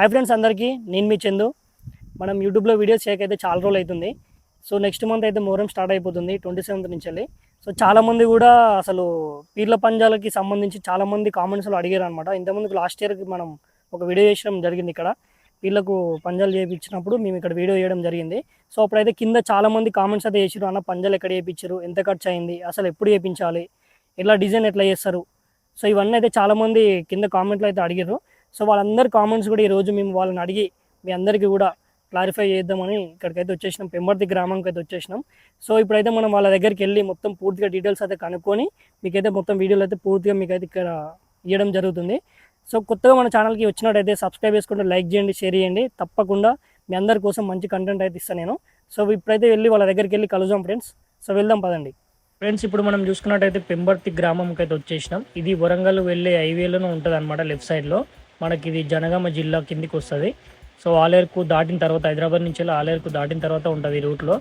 Hi friends అందరికీ నేను మీ చందు. మనం యూట్యూబ్లో వీడియోస్ చేయకైతే చాలా రోజులు అవుతుంది. సో నెక్స్ట్ మంత్ అయితే మొహరం స్టార్ట్ అయిపోతుంది ట్వంటీ సెవెంత్ నుంచి వెళ్ళి. సో చాలామంది కూడా అసలు పీర్ల పంజాలకి సంబంధించి చాలామంది కామెంట్స్లో అడిగారు అనమాట ఇంతకుముందు లాస్ట్ ఇయర్కి మనం ఒక వీడియో చేయడం జరిగింది ఇక్కడ. వీళ్ళకు పంజాలు చేయించినప్పుడు మేము ఇక్కడ వీడియో చేయడం జరిగింది. సో అప్పుడైతే కింద చాలామంది కామెంట్స్ అయితే చేసారు అన్న పంజాలు ఎక్కడ చేయించారు ఎంత ఖర్చు అయింది? అసలు ఎప్పుడు చేయించాలి? ఎలా డిజైన్ ఎట్లా చేస్తారు? సో ఇవన్నీ అయితే చాలామంది కింద కామెంట్లు అయితే అడిగారు సో వాళ్ళందరి కామెంట్స్ కూడా ఈరోజు మేము వాళ్ళని అడిగి మీ అందరికీ కూడా క్లారిఫై చేద్దామని ఇక్కడికైతే వచ్చేసినాం. పెంబర్తి గ్రామంకి అయితే వచ్చేసినాం. సో ఇప్పుడైతే మనం వాళ్ళ దగ్గరికి వెళ్ళి మొత్తం పూర్తిగా డీటెయిల్స్ అయితే కనుక్కొని మీకైతే మొత్తం వీడియోలు అయితే పూర్తిగా మీకైతే ఇక్కడ ఇవ్వడం జరుగుతుంది. సో కొత్తగా మన ఛానల్కి వచ్చినట్టయితే సబ్స్క్రైబ్ చేసుకుంటే లైక్ చేయండి షేర్ చేయండి. తప్పకుండా మీ అందరి కోసం మంచి కంటెంట్ అయితే ఇస్తాను నేను. సో ఇప్పుడైతే వెళ్ళి వాళ్ళ దగ్గరికి వెళ్ళి కలుద్దాం ఫ్రెండ్స్ సో వెళ్దాం పదండి. ఫ్రెండ్స్ ఇప్పుడు మనం చూసుకున్నట్టయితే పెంబర్తి గ్రామంకి అయితే వచ్చేసినాం. ఇది వరంగల్ వెళ్ళే హైవేలోనే ఉంటుంది అనమాట లెఫ్ట్ సైడ్లో మనకి ఇది జనగామ జిల్లా కిందికి వస్తుంది. సో ఆలేరుకు దాటిన తర్వాత హైదరాబాద్ నుంచి వెళ్ళి ఆలేరుకు దాటిన తర్వాత ఉంటుంది ఈ రూట్లో.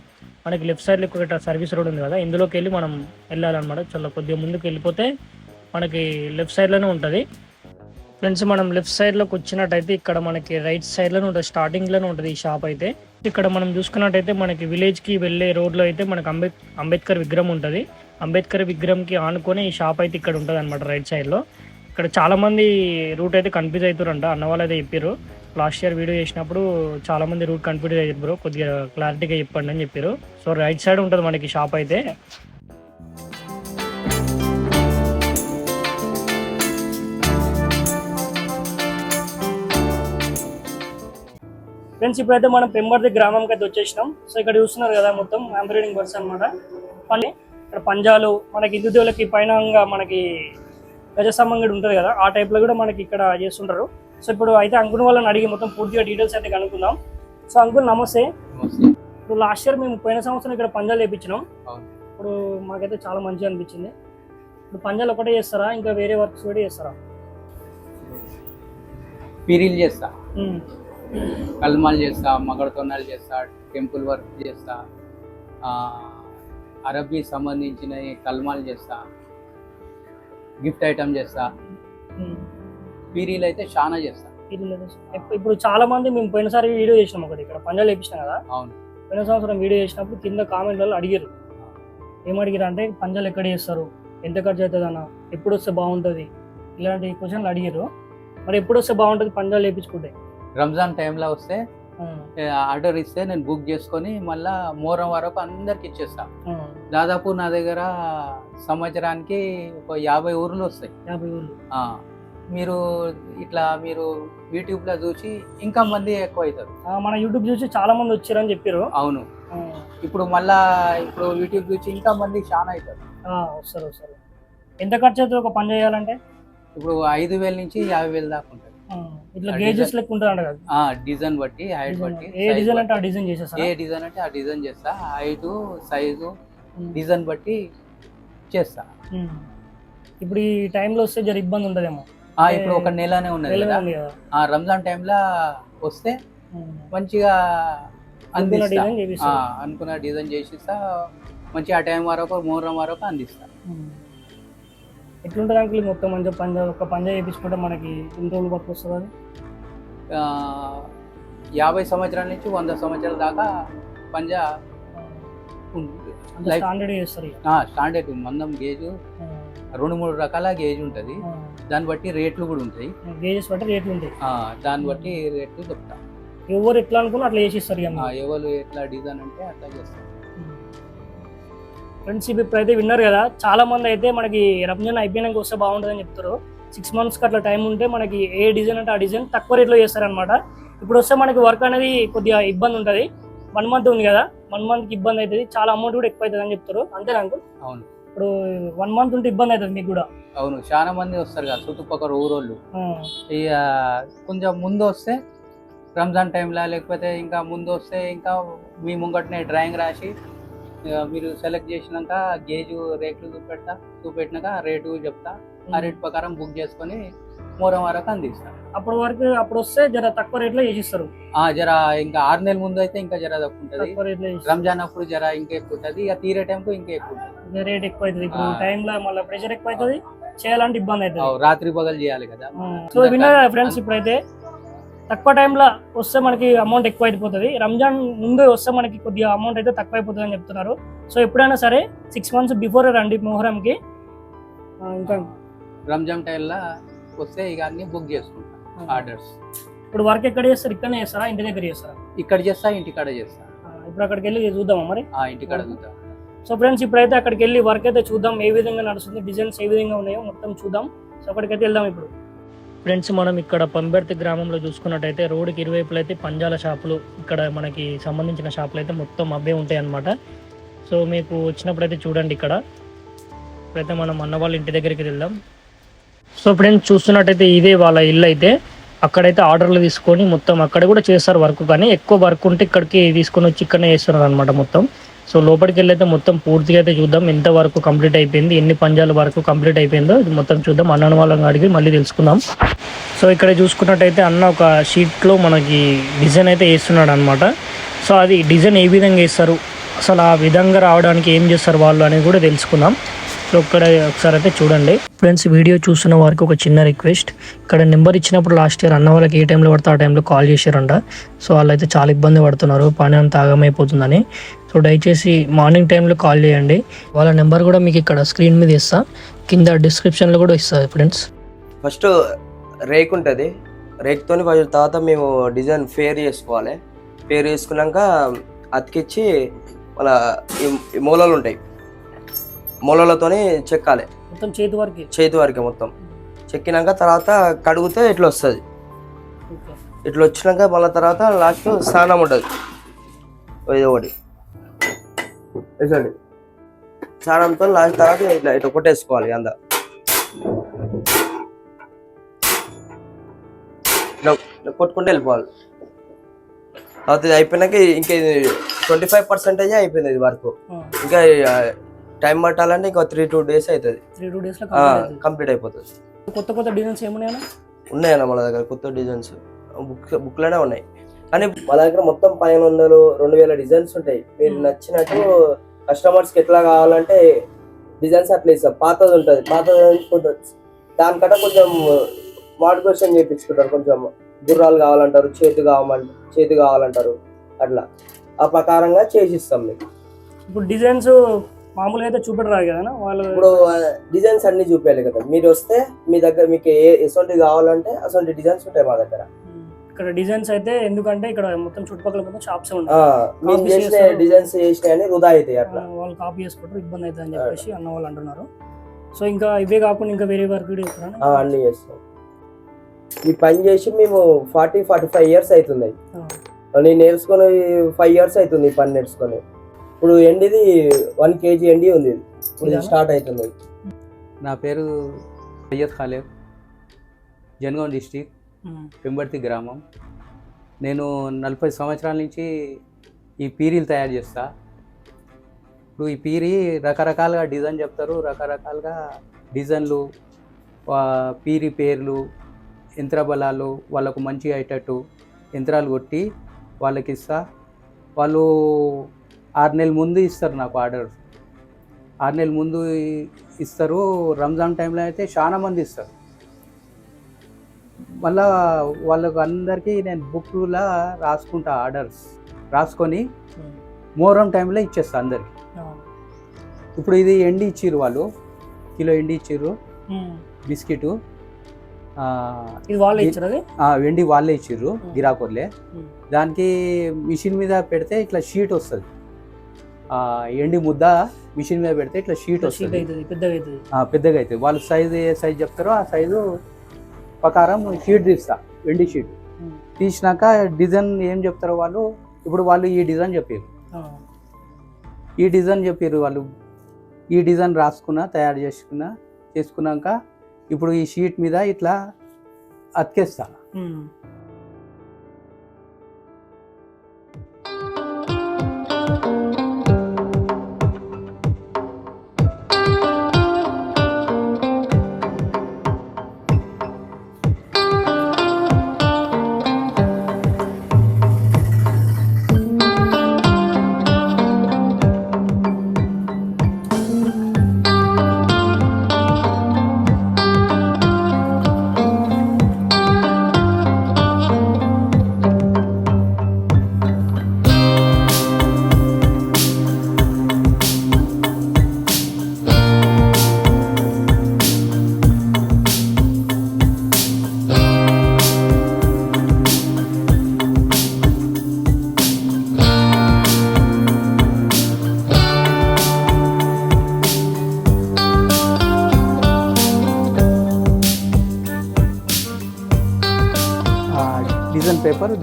మనకి లెఫ్ట్ సైడ్లో ఇక్కడ సర్వీస్ రోడ్ ఉంది కదా ఇందులోకి వెళ్ళి మనం వెళ్ళాలన్నమాట. చాలా కొద్దిగా ముందుకు వెళ్ళిపోతే మనకి లెఫ్ట్ సైడ్లోనే ఉంటుంది. ఫ్రెండ్స్ మనం లెఫ్ట్ సైడ్లోకి వచ్చినట్టయితే ఇక్కడ మనకి రైట్ సైడ్లోనే ఉంటుంది స్టార్టింగ్లోనే ఉంటుంది ఈ షాప్ అయితే. ఇక్కడ మనం చూసుకున్నట్టయితే మనకి విలేజ్కి వెళ్ళే రోడ్లో అయితే మనకి అంబేద్ అంబేద్కర్ విగ్రహం ఉంటుంది. అంబేద్కర్ విగ్రహంకి ఆనుకొని ఈ షాప్ అయితే ఇక్కడ ఉంటుంది అనమాట రైట్ సైడ్లో. ఇక్కడ చాలా మంది రూట్ అయితే కన్ఫ్యూజ్ అవుతారంట అన్న వాళ్ళు అయితే చెప్పారు లాస్ట్ ఇయర్ వీడియో చేసినప్పుడు చాలా మంది రూట్ కన్ఫ్యూజ్ అయ్యారు బ్రో కొద్దిగా క్లారిటీగా చెప్పండి అని చెప్పారు సో రైట్ సైడ్ ఉంటుంది మనకి షాప్ అయితే. ఫ్రెండ్స్ ఇప్పుడైతే మనం పెంబర్ది గ్రామంకి అయితే వచ్చేసినాం. సో ఇక్కడ చూస్తున్నారు కదా మొత్తం ఎంబ్రాయిడింగ్ వర్క్స్ అనమాట మళ్ళీ ఇక్కడ పంజాలు మనకి హిందూ దేవులకి పైన మనకి గజస్తంభం ఉంటుంది కదా ఆ టైప్లో కూడా మనకి ఇక్కడ చేస్తుంటారు. సో ఇప్పుడు అయితే అంకుల్ వాళ్ళని అడిగి మొత్తం పూర్తిగా డీటెయిల్స్ అయితే కనుక్కుందాం. సో అంకుల్ నమస్తే. ఇప్పుడు లాస్ట్ ఇయర్ మేము పోయిన సంవత్సరం ఇక్కడ పంజాలు వేయించినాం. ఇప్పుడు మాకైతే చాలా మంచిగా అనిపించింది. ఇప్పుడు పంజాలు ఒకటే చేస్తారా ఇంకా వేరే వర్క్స్ కూడా చేస్తారా? పీరీలు చేస్తా. కల్మాలు చేస్తా మగడతోనాలు చేస్తా టెంపుల్ వర్క్ చేస్తా అరబీ సంబంధించిన కల్మాలు చేస్తా. గిఫ్ట్ ఐటమ్ చేస్తా. పీరీలు అయితే చాలా చేస్తా. ఇప్పుడు చాలా మంది మేము పోయినసారి వీడియో చేసినాం ఒకటి ఇక్కడ పంజాలు వేయించినాం కదా? అవును. పోయిన సంవత్సరం వీడియో చేసినప్పుడు కింద కామెంట్లలో అడిగారు ఏం అడిగారు అంటే పంజాలు ఎక్కడ చేస్తారు? ఎంత ఖర్చు అవుతుంది అన్న ఎప్పుడు వస్తే బాగుంటుంది? ఇలాంటి క్వశ్చన్లు అడిగారు మరి ఎప్పుడు వస్తే బాగుంటుంది పంజాలు వేయించుకుంటే రంజాన్ టైంలో వస్తే ఆర్డర్ ఇస్తే నేను బుక్ చేసుకొని మళ్ళా మోరం వరకు అందరికి ఇచ్చేస్తా. దాదాపు నా దగ్గర సంవత్సరానికి ఒక యాభై ఊర్లు వస్తాయి. యాభై ఆ, మీరు ఇట్లా మీరు యూట్యూబ్లో చూసి ఇంకా మంది ఎక్కువ అవుతారు మన యూట్యూబ్ చూసి చాలా మంది వచ్చారని చెప్పారు అవును. ఇప్పుడు మళ్ళా ఇప్పుడు యూట్యూబ్ చూసి ఇంకా మంది చాలా అవుతారు వస్తారు వస్తారు. ఎంత ఖర్చు అవుతుంది ఒక పని చేయాలంటే? ఇప్పుడు ఐదు వేల నుంచి యాభై వేల దాకా ఉంటుంది. ఇట్లా గేజెస్ డిజైన్. లెక్క ఉంటుంది కదా డిజైన్ బట్టి హైట్ బట్టి ఏ డిజైన్ అంటే ఆ. డిజైన్ ఏ చేసేస్తారా డిజైన్ అంటే ఆ డిజైన్ చేస్తా హైట్ సైజు. డిజైన్ బట్టి చేస్తా. ఇప్పుడు ఈ టైంలో వస్తే జర ఇబ్బంది ఉంటుందేమో ఆ ఇప్పుడు ఒక నెలనే ఉన్నది కదా ఆ రంజాన్ టైంలో వస్తే. మంచిగా అందిస్తా అనుకున్న డిజైన్ చేసిస్తా మంచిగా ఆ టైం వరకు మూరం వరకు అందిస్తా. ఎట్లుంటుంది అంకుల్ మొత్తం మంచిగా పంజా ఒక పంజా చేయించుకుంటే మనకి ఎన్ని రోజులు పట్టుకు వస్తుంది అది? యాభై సంవత్సరాల నుంచి వంద సంవత్సరాల దాకా పంజా స్టాండర్డ్ చేస్తారు స్టాండర్డ్ మందం గేజు రెండు మూడు రకాల గేజ్ ఉంటుంది. దాన్ని బట్టి రేట్లు కూడా ఉంటాయి. గేజెస్ బట్టి రేట్లు ఉంటాయి. దాన్ని బట్టి రేట్లు చెప్తా ఎవరు ఎట్లా అనుకున్నా అట్లా చేసిస్తారు ఎవరు ఎట్లా డిజైన్ అంటే అట్లా చేస్తారు. ఫ్రెండ్స్ ఇప్పుడు అయితే విన్నారు కదా చాలా మంది అయితే మనకి రంజాన్ అయిపోయినాక వస్తే బాగుంటుందని చెప్తారు. సిక్స్ మంత్స్కి అట్లా టైం ఉంటే మనకి ఏ డిజైన్ అంటే ఆ డిజైన్ తక్కువ రేట్లో చేస్తారనమాట ఇప్పుడు వస్తే మనకి వర్క్ అనేది కొద్దిగా ఇబ్బంది ఉంటుంది. వన్ మంత్ ఉంది కదా వన్ మంత్కి ఇబ్బంది అవుతుంది చాలా అమౌంట్ కూడా ఎక్కువ అవుతుంది అని చెప్తారు అంతేనా అంకుల్ అవును. ఇప్పుడు వన్ మంత్ ఉంటే ఇబ్బంది అవుతుంది మీకు కూడా. అవును చాలా మంది వస్తారు కదా చుట్టుపక్కల ఊరోళ్ళు. ఇక కొంచెం ముందు వస్తే రంజాన్ టైంలో లేకపోతే ఇంకా ముందు వస్తే ఇంకా మీ ముంగటనే డ్రాయింగ్ రాసి మీరు సెలెక్ట్ చేసినాక గేజు రేట్లు చూపెడతా చూపెట్టినాక రేటు చెప్తా. ఆ రేట్ ప్రకారం బుక్ చేసుకొని మూరం వరకు అందిస్తా. అప్పటి వరకు అప్పుడు వస్తే జర తక్కువ రేట్లో చేసిస్తారు. ఆ జర ఇంకా ఆరు నెలల ముందు అయితే ఇంకా జర తక్కువ ఉంటుంది. రంజాన్ అప్పుడు జర ఇంకా ఎక్కువ ఉంటుంది. ఇక తీరే టైంకు ఇంకా ఎక్కువ ఉంటుంది. రేట్ ఎక్కువ అవుతుంది. ఇప్పుడు. టైంలో మళ్ళీ ప్రెషర్ ఎక్కువ అవుతుంది. చేయాలంటే ఇబ్బంది అవుతుంది. రాత్రి పగలు చేయాలి కదా. సో విన్నారు కదా ఫ్రెండ్స్ ఇప్పుడైతే? తక్కువ టైంలో వస్తే మనకి అమౌంట్ ఎక్కువ అయిపోతుంది. రంజాన్ ముందు వస్తే మనకి కొద్దిగా అమౌంట్ అయితే తక్కువ అయిపోతుంది అని చెప్తున్నారు. సో ఎప్పుడైనా సరే సిక్స్ మంత్స్ బిఫోర్ రండి మొహరంకి. ఇంకా రంజాన్ టైంలో వస్తే ఇక అన్ని బుక్ చేసుకుంటా ఆర్డర్స్ ఇప్పుడు వర్క్ ఎక్కడ చేస్తారు? ఇక్కడనే చేస్తారా? ఇంటి దగ్గర చేస్తారా? ఇక్కడ చేస్తా ఇంటికాడ చేస్తా. ఇప్పుడు అక్కడికి వెళ్ళి చూద్దామా మరి? ఆ ఇంటికాడ చూద్దాం. సో ఫ్రెండ్స్ ఇప్పుడైతే అక్కడికి వెళ్ళి వర్క్ అయితే చూద్దాం. ఏ విధంగా నడుస్తుంది? డిజైన్స్ ఏ విధంగా ఉన్నాయో మొత్తం చూద్దాం. సో అక్కడికైతే వెళ్దాం ఇప్పుడు. ఫ్రెండ్స్ మనం ఇక్కడ పంబెర్తి గ్రామంలో చూసుకున్నట్టయితే రోడ్డుకి ఇరువైపులు అయితే పంజాల షాపులు ఇక్కడ మనకి సంబంధించిన షాపులు అయితే మొత్తం అవే ఉంటాయి అన్నమాట. సో మీకు వచ్చినప్పుడైతే చూడండి ఇక్కడ. ఇప్పుడైతే మనం అన్న వాళ్ళ ఇంటి దగ్గరికి వెళ్దాం. సో ఫ్రెండ్స్ చూస్తున్నట్టయితే ఇదే వాళ్ళ ఇల్లు అయితే. అక్కడైతే ఆర్డర్లు తీసుకొని మొత్తం అక్కడ కూడా చేస్తారు వర్క్ కానీ ఎక్కువ వర్క్ ఉంటే ఇక్కడికి తీసుకొని వచ్చి ఇక్కడనే చేస్తున్నారు అనమాట మొత్తం. సో లోపలికి వెళ్ళి అయితే మొత్తం పూర్తిగా అయితే చూద్దాం. ఎంత వరకు కంప్లీట్ అయిపోయింది ఎన్ని పంజాల వరకు కంప్లీట్ అయిపోయిందో ఇది మొత్తం చూద్దాం. అన్న వాళ్ళని అడిగి మళ్ళీ తెలుసుకుందాం. సో ఇక్కడ చూసుకున్నట్టయితే అన్న ఒక షీట్లో మనకి డిజైన్ అయితే వేస్తున్నాడు అనమాట సో అది డిజైన్ ఏ విధంగా వేస్తారు? అసలు ఆ విధంగా రావడానికి ఏం చేస్తారు వాళ్ళు అనేది కూడా తెలుసుకుందాం. ఇక్కడ ఒకసారి అయితే చూడండి. ఫ్రెండ్స్ వీడియో చూస్తున్న వారికి ఒక చిన్న రిక్వెస్ట్. ఇక్కడ నెంబర్ ఇచ్చినప్పుడు లాస్ట్ ఇయర్ అన్న వాళ్ళకి ఏ టైంలో పడితే ఆ టైంలో కాల్ చేశారంట. సో వాళ్ళు అయితే చాలా ఇబ్బంది పడుతున్నారు. పని అంత ఆగమైపోతుందని. సో దయచేసి మార్నింగ్ టైంలో కాల్ చేయండి. వాళ్ళ నెంబర్ కూడా మీకు ఇక్కడ స్క్రీన్ మీద ఇస్తా. కింద డిస్క్రిప్షన్లో కూడా ఇస్తా ఫ్రెండ్స్. ఫస్ట్ రేక్ ఉంటుంది. రేక్తో తర్వాత మేము డిజైన్ ఫేర్ చేసుకోవాలి. ఫేర్ చేసుకున్నాక అతికిచ్చి వాళ్ళ మూలలు ఉంటాయి. మూలలతోని చెక్కాలి. మొత్తం చేతి వరకు? చేతి వరకు మొత్తం. చెక్కినాక తర్వాత కడిగితే ఇట్లా వస్తుంది ఇట్లా వచ్చినాక మళ్ళీ తర్వాత లాస్ట్ స్నానం ఉంటుంది. ఇది ఒకటి. వేసండి స్నానంతో లాస్ట్ తర్వాత ఇట్లా ఇట్లా కొట్టేసుకోవాలి అంద కొట్టుకుంటూ వెళ్ళిపోవాలి. తర్వాత ఇది అయిపోయినాక ఇంకా ట్వంటీ ఫైవ్ పర్సెంటేజ్ అయిపోయింది ఇది వరకు. ఇంకా టైం పట్టాలంటే ఇంకా త్రీ టూ డేస్ అవుతుంది త్రీ టూ డేస్లో కంప్లీట్ అయిపోతుంది. కొత్త కొత్త డిజైన్స్ ఏమున్నాయా ఉన్నాయన్న మన దగ్గర కొత్త డిజైన్స్. బుక్ బుక్లోనే ఉన్నాయి. కానీ మా దగ్గర మొత్తం పదిహేను వందలు రెండు వేల డిజైన్స్ ఉంటాయి. మీరు. నచ్చినట్టు కస్టమర్స్కి ఎట్లా కావాలంటే డిజైన్స్ అట్లా ఇస్తాం. పాతది ఉంటుంది. పాతది కొంచెం దానికంటే కొంచెం మోడిఫికేషన్ చేయించుకుంటారు కొంచెం గుర్రాలు కావాలంటారు చేతి కావాలంట చేతి కావాలంటారు. అట్లా. ఆ ప్రకారంగా చేసిస్తాం మీకు ఇప్పుడు డిజైన్స్ మామూలుగా అయితే చూపెట్టరాదు కదా వాళ్ళు ఇప్పుడు డిజైన్స్ అన్ని చూపించాలి కదా. మీరు వస్తే మీ దగ్గర మీకు ఏ ఎటువంటి కావాలంటే అటువంటి డిజైన్స్ ఉంటాయి మా దగ్గర. ఇక్కడ డిజైన్స్ అయితే ఎందుకంటే ఇక్కడ మొత్తం చుట్టుపక్కల మొత్తం షాప్స్ ఉంటాయి. డిజైన్స్ చేసినాయి అని వృధా అవుతాయి అట్లా. వాళ్ళు కాపీ చేసుకుంటారు ఇబ్బంది అవుతుంది అని చెప్పేసి అన్న వాళ్ళు అంటున్నారు. సో ఇంకా ఇవే కాకుండా ఇంకా వేరే వర్క్ కూడా అన్ని చేస్తాం. ఈ పని చేసి మేము ఫార్టీ ఫార్టీ ఫైవ్ ఇయర్స్ అవుతుంది నేను నేర్చుకొని ఫైవ్ ఇయర్స్ అవుతుంది ఈ పని నేర్చుకొని. ఇప్పుడు ఎండిది వన్ కేజీ ఎండి ఉంది. ఇది. ఇప్పుడు ఇది? స్టార్ట్ అవుతుంది. నా పేరు సయ్యద్ ఖాలేబ్ జనగాం డిస్టిక్ పెంబర్తి గ్రామం. నేను నలభై సంవత్సరాల నుంచి ఈ పీరీలు తయారు చేస్తా. ఇప్పుడు ఈ పీరి రకరకాలుగా డిజైన్ చెప్తారు. రకరకాలుగా డిజైన్లు పీరి పేర్లు యంత్ర బలాలు వాళ్ళకు మంచిగా అయ్యేటట్టు యంత్రాలు కొట్టి వాళ్ళకి ఇస్తా వాళ్ళు ఆరు నెలల ముందు ఇస్తారు నాకు ఆర్డర్ ఆరు నెలల ముందు ఇస్తారు రంజాన్ టైంలో అయితే చాలా మంది ఇస్తారు. మళ్ళా వాళ్ళకు అందరికీ నేను బుక్లా రాసుకుంటా ఆర్డర్స్. రాసుకొని మోరం టైంలో ఇచ్చేస్తా అందరికి. ఇప్పుడు ఇది ఎండి ఇచ్చిర్రు వాళ్ళు కిలో ఎండి ఇచ్చిర్రు బిస్కెట్ వెండి వాళ్ళే ఇచ్చిర్రు. గిరాకోర్లే. దానికి మిషన్ మీద పెడితే ఇట్లా షీట్ వస్తుంది. ఎండి ముద్ద మిషన్ మీద పెడితే ఇట్లా షీట్ వస్తుంది. పెద్దగా అవుతుంది వాళ్ళు సైజు ఏ సైజు చెప్తారో ఆ సైజు ప్రకారం షీట్ తీస్తా వెండి షీట్. తీసినాక డిజైన్ ఏం చెప్తారో వాళ్ళు ఇప్పుడు వాళ్ళు ఈ డిజైన్ చెప్పారు ఈ డిజైన్ చెప్పారు వాళ్ళు. ఈ డిజైన్ రాసుకున్నా తయారు చేసుకున్నా చేసుకున్నాక ఇప్పుడు ఈ షీట్ మీద ఇట్లా అతికేస్తా.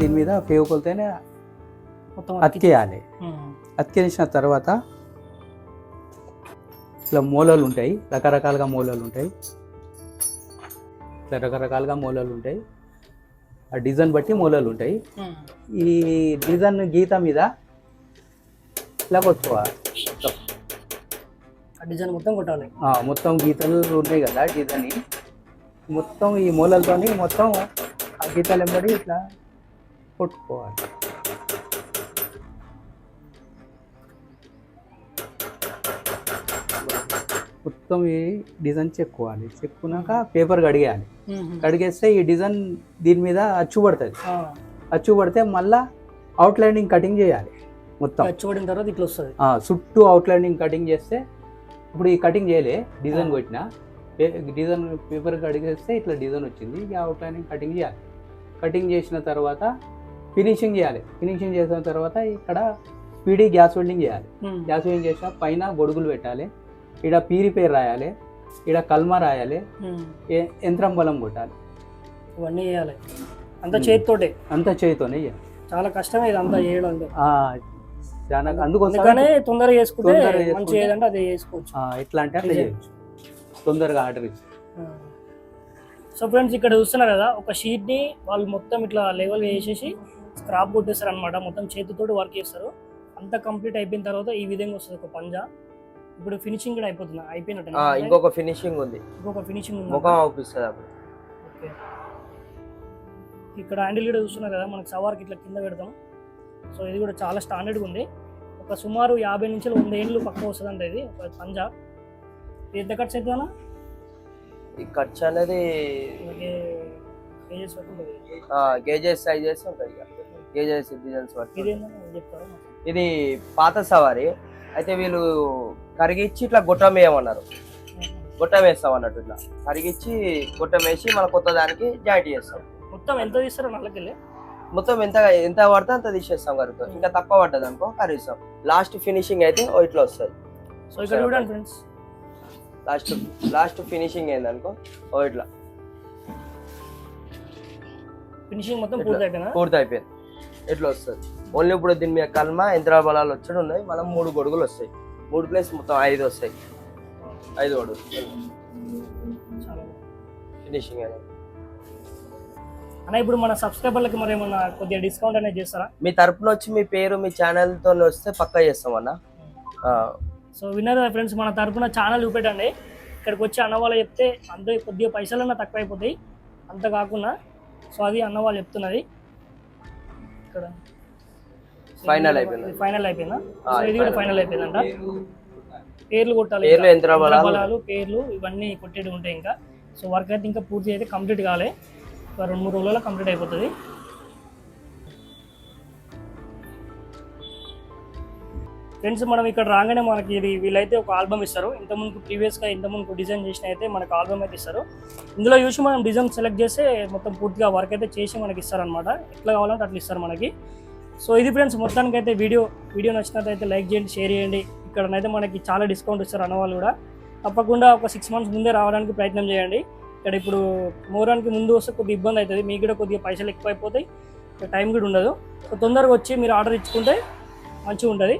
దీని మీద మొత్తం అతికేయాలి. అతికేసిన తర్వాత ఇట్లా మూలలు ఉంటాయి. రకరకాలుగా మూలలు ఉంటాయి. ఇట్లా రకరకాలుగా మూలలు ఉంటాయి. ఆ డిజైన్ బట్టి మూలలు ఉంటాయి. ఈ డిజైన్ గీత మీద ఇట్లా కొట్టుకోవాలి. డిజైన్ మొత్తం కొట్టాలి. మొత్తం గీతలు ఉన్నాయి కదా డిజైన్. మొత్తం ఈ మూలలతోని మొత్తం ఆ గీతలు ఎంబడి ఇట్లా కొట్టుకోవాలి. మొత్తం ఈ డిజైన్ చెక్కుకోవాలి చెక్కున్నాక పేపర్ కడిగేయాలి. కడిగేస్తే ఈ డిజైన్ దీని మీద అచ్చు పడుతుంది. అచ్చు పడితే మళ్ళా అవుట్ లైనింగ్ కటింగ్ చేయాలి మొత్తం. చూడిన తర్వాత ఇట్లా వస్తుంది. చుట్టూ అవుట్ లైనింగ్ కటింగ్ చేస్తే ఇప్పుడు ఈ కటింగ్ చేయలే డిజైన్ కొట్టిన. డిజైన్ పేపర్ కడిగేస్తే ఇట్లా డిజైన్ వచ్చింది. ఈ అవుట్ లైనింగ్ కటింగ్ చేయాలి. కటింగ్ చేసిన తర్వాత ఫినిషింగ్ చేయాలి. ఫినిషింగ్ చేసిన తర్వాత ఇక్కడ స్పీడీ గ్యాస్ వెల్డింగ్ చేయాలి. గ్యాస్ వెల్డింగ్ చేసిన పైన గొడుగులు పెట్టాలి. ఇక్కడ పీరి పేరు రాయాలి. ఇక్కడ కల్మ రాయాలి. యంత్రం బలం కొట్టాలి. ఇవన్నీ చేయాలి. అంత. చేతితోటే. అంతా చేతితోనే చేయాలి. చాలా కష్టమే ఇది అంతా చేయడం చాలా అందుకోసం తొందరగా చేసుకుంటే మంచి ఏదంటే అది చేసుకోవచ్చు. ఎట్లా అంటే అట్లా. చేయొచ్చు. తొందరగా ఆర్డర్ ఇచ్చి. సో ఫ్రెండ్స్ ఇక్కడ చూస్తున్నారు కదా ఒక షీట్ని వాళ్ళు మొత్తం ఇట్లా లెవెల్ వేసేసి స్క్రాప్ కొట్టేస్తారు అనమాట మొత్తం చేతితోటి వర్క్ చేస్తారు. అంతా కంప్లీట్ అయిపోయిన తర్వాత ఈ విధంగా వస్తుంది ఒక పంజా. ఇప్పుడు ఫినిషింగ్ కూడా అయిపోతుంది? అయిపోయినట్టు ఇంకొక ఫినిషింగ్ ఉంది. ఇంకొక ఫినిషింగ్ ముఖం అవుపిస్తుంది అప్పుడు. ఓకే. ఇక్కడ హ్యాండిల్ కూడా చూస్తున్నారు కదా మనకి సవార్కి ఇట్లా కింద పెడతాం. సో ఇది కూడా చాలా స్టాండర్డ్గా ఉంది. ఒక సుమారు యాభై నుంచి వంద ఏళ్ళు పక్క వస్తుంది అంటే ఇది ఒక పంజా. ఎంత ఖర్చు అవుతుందా ఈ ఖర్చు అనేది గేజెస్ సైజెస్ ఉంటాయి ఇది పాత సవారి. అయితే వీళ్ళు కరిగిచ్చి ఇట్లా గొట్టం వేయమన్నారు. గొట్టం వేస్తాం అన్నట్టు ఇట్లా. కరిగిచ్చి గొట్టం వేసి మన కొత్త దానికి జాయింట్ చేస్తాం. మొత్తం ఎంత తీస్తారో నల్లకెళ్ళి? మొత్తం ఎంత ఎంత పడితే అంత తీసేస్తాం కరుగుతో. ఇంకా తక్కువ పడ్డది అనుకో కరిగిస్తాం. లాస్ట్ ఫినిషింగ్ అయితే ఇట్లా వస్తుంది. సో ఇక్కడ చూడండి ఫ్రెండ్స్. లాస్ట్ లాస్ట్ ఫినిషింగ్ ఏందనుకో ఓ ఇట్లా. ఫినిషింగ్ మొత్తం పూర్తి అయిపోయింది ఇట్లా వస్తుంది ఓన్లీ ఇప్పుడు దీని మీద కల్మ యంత్రాల బలాలు వచ్చి ఉన్నాయి. మనం మూడు గొడుగులు వస్తాయి. మూడు ప్లేస్ మొత్తం ఐదు వస్తాయి. ఐదు గొడుగులు. చాలా ఫినిషింగ్ అనేది అన్న ఇప్పుడు మన సబ్స్క్రైబర్లకి మరి ఏమన్నా కొద్దిగా డిస్కౌంట్ అనేది చేస్తారా? మీ తరపున వచ్చి మీ పేరు మీ ఛానల్తో వస్తే పక్కా చేస్తాం అన్న. సో విన్నారు ఫ్రెండ్స్ మన తరపున ఛానల్ చూపెట్టండి. ఇక్కడికి వచ్చి అన్న వాళ్ళు చెప్తే అంత కొద్దిగా పైసలన్నా తక్కువ అయిపోతాయి అంత కాకుండా సో అది అన్న వాళ్ళు చెప్తున్నది. ఇక్కడ Final అయిపోయింది. ఫైనల్ అయిపోయిందా సో ఇది కూడా. ఫైనల్ అయిపోయిందంట పేర్లు కొట్టాలి పేర్లు. యంత్ర బలాలు. పేర్లు ఇవన్నీ కొట్టేది ఉంటాయి ఇంకా సో వర్క్ అయితే ఇంకా పూర్తి అయితే కంప్లీట్ కాలే ఒక రెండు మూడు రోజుల్లో కంప్లీట్ అయిపోతుంది ఫ్రెండ్స్ మనం ఇక్కడ రాగానే మనకి ఇది వీళ్ళైతే ఒక ఆల్బమ్ ఇస్తారు. ఇంతకుముందు ప్రీవియస్గా ఇంతకుముందు డిజైన్ చేసిన అయితే మనకు ఆల్బమ్ అయితే ఇస్తారు. ఇందులో చూసి మనం డిజైన్ సెలెక్ట్ చేస్తే మొత్తం పూర్తిగా వర్క్ అయితే చేసి మనకి ఇస్తారనమాట ఎట్లా కావాలంటే అట్లా ఇస్తారు మనకి. సో ఇది ఫ్రెండ్స్ మొత్తానికి అయితే వీడియో వీడియో నచ్చినట్లయితే లైక్ చేయండి షేర్ చేయండి. ఇక్కడనైతే మనకి చాలా డిస్కౌంట్ ఇస్తారు అన్నవాళ్ళు కూడా. తప్పకుండా ఒక సిక్స్ మంత్స్ ముందే రావడానికి ప్రయత్నం చేయండి. ఇక్కడ ఇప్పుడు మోరానికి ముందు వస్తే కొద్దిగా ఇబ్బంది అవుతుంది. మీకు కూడా కొద్దిగా పైసలు ఎక్కువ అయిపోతాయి టైం కూడా ఉండదు. సో తొందరగా వచ్చి మీరు ఆర్డర్ ఇచ్చుకుంటే మంచిగా ఉంటుంది.